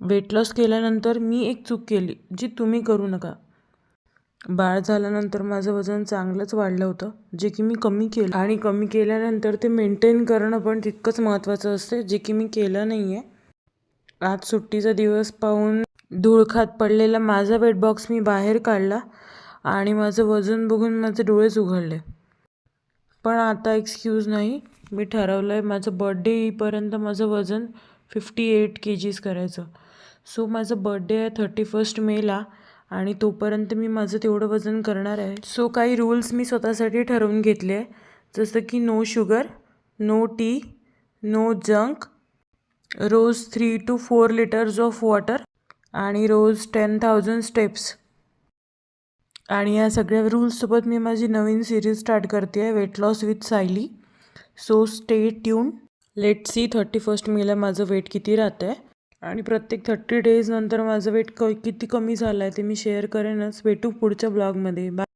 Weight loss केल्यानंतर मी एक चूक केली जी तुम्ही करू नका. बाळ झाल्यानंतर माझं वजन चांगलंच वाढलं होतं जे की मी कमी केलं. आणि कमी केल्यानंतर ते मेंटेन करणं पण तितकंच महत्त्वाचं असते जे की मी केलं नाही आहे आज सुट्टीचा दिवस पाहून धूळ खात पडलेला माझा वेट बॉक्स मी बाहेर काढला आणि माझं वजन बघून माझे डोळेच उघडले. पण आता एक्सक्यूज नाही मी ठरवलं आहे माझं बड्डे येईपर्यंत माझं वजन फिफ्टी एट के जीज करायचं. सो माझं बड्डे आहे थर्टी फर्स्ट मेला आणि तोपर्यंत मी माझं तेवढं वजन करणार आहे. सो काही रूल्स मी स्वतःसाठी ठरवून घेतले आहे. जसं की no sugar no tea no junk rose three two four litres of water आणि रोज टेन थाउजंड स्टेप्स आणि या सगळ्या रूल्ससोबत मी माझी नवीन सिरीज स्टार्ट करते आहे weight loss with Sayali so stay tune let see thirty first मेला माझं वेट किती राहतं आहे आणि प्रत्येक थर्टी डेज नंतर माझं वेट क किती कमी झालं आहे ते मी शेअर करेनच. भेटू पुढच्या ब्लॉगमध्ये बाय